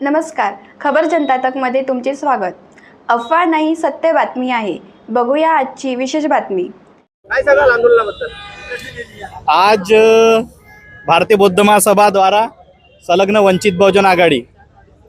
नमस्कार. खबर जनता तकमध्ये तुमचे स्वागत. अफवा नाही सत्य बातमी आहे. बघूया आजची विशेष बातमी. काय सांगाल आंदोलनाबद्दल? आज अ, भारतीय बौद्ध महासभाद्वारा संलग्न वंचित बहुजन आघाडी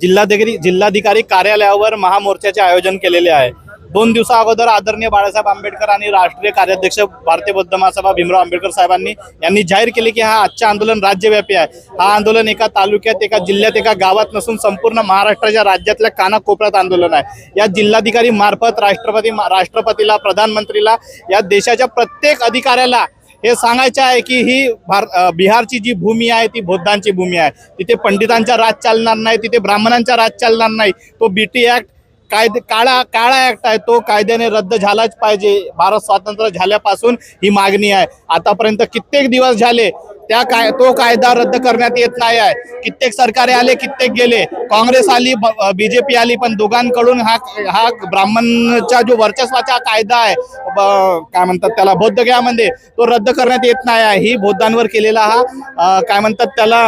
जिल्हाधिकारी जिल्हाधिकारी कार्यालयावर महामोर्चाचे आयोजन केलेले आहे. दोन दिवसा अगोदर आदरणीय बाळासाहेब आंबेडकर आणि राष्ट्रीय कार्याध्यक्ष भारतीय बौद्ध महासभा भीमराव आंबेडकर साहेबांनी यांनी जाहीर केले की हा आजचे आंदोलन राज्यव्यापी आहे. हा आंदोलन एका तालुक्यात एका जिल्ह्यात एका गावात नसून संपूर्ण महाराष्ट्राच्या राज्यातल्या कानाकोपऱ्यात आंदोलन आहे. या जिल्हाधिकारी मार्फत राष्ट्रपती राष्ट्रपतीला प्रधानमंत्रीला या देशाच्या प्रत्येक अधिकाऱ्याला हे सांगायचं आहे की ही भार बिहारची जी भूमी आहे ती बौद्धांची भूमी आहे. तिथे पंडितांचा राज चालणार नाही तिथे ब्राह्मणांचा राज चालणार नाही. तो बीटी ऍक्ट कायदे काळा काळा ऍक्ट आहे तो कायद्याने रद्द झालाच पाहिजे. भारत स्वातंत्र्य झाल्यापासून ही मागणी आहे. आतापर्यंत कित्येक दिवस झाले त्या काय तो कायदा रद्द करण्यात येत नाही आहे. कित्येक सरकारे आले कित्येक गेले. काँग्रेस आली बीजेपी आली पण दोघांकडून हा हा ब्राह्मणचा जो वर्चस्वाचा कायदा आहे काय म्हणतात त्याला बौद्धगयामध्ये तो रद्द करण्यात येत नाही आहे. ही बौद्धांवर केलेला हा काय म्हणतात त्याला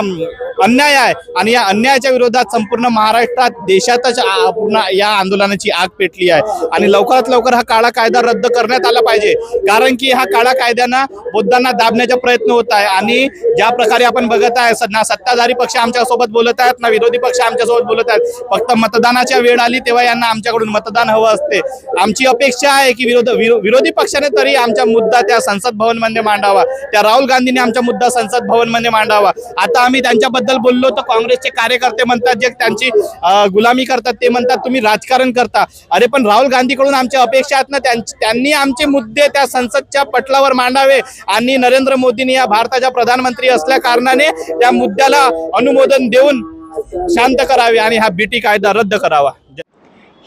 अन्याय आहे. आणि या अन्यायाच्या विरोधात संपूर्ण महाराष्ट्रात देशातच पूर्ण या आंदोलनाची आग पेटली आहे. आणि लवकरात लवकर हा काळा कायदा रद्द करण्यात आला पाहिजे. कारण की हा काळा कायद्यांना बौद्धांना दाबण्याचा प्रयत्न होत आहे. आणि ज्या प्रकारे आपण बघत आहे ना सत्ताधारी पक्ष आमच्यासोबत बोलत आहेत ना विरोधी पक्ष आमच्यासोबत बोलत आहेत. फक्त मतदानाच्या वेळ आली तेव्हा यांना आमच्याकडून मतदान हवं असते. आमची अपेक्षा आहे की विरोध विरो- विरोधी पक्षाने तरी आमचा मुद्दा त्या संसद भवनमध्ये मांडावा. त्या राहुल गांधीने आमचा मुद्दा संसद भवनमध्ये मांडावा. आता आम्ही त्यांच्याबद्दल बोललो तर काँग्रेसचे कार्यकर्ते म्हणतात जे त्यांची गुलामी करतात ते म्हणतात तुम्ही राजकारण करता. अरे पण राहुल गांधीकडून आमच्या अपेक्षा आहेत ना त्यांनी आमचे मुद्दे त्या संसदच्या पटलावर मांडावे. आणि नरेंद्र मोदींनी या भारताच्या प्रधानमंत्री असल्या कारणाने त्या मुद्द्याला अनुमोदन देऊन शांत करावे आणि हा बीटी कायदा रद्द करावा.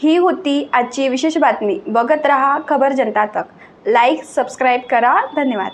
ही होती आजची विशेष बातमी. बघत रहा खबर जनता तक. लाईक सबस्क्राईब करा. धन्यवाद.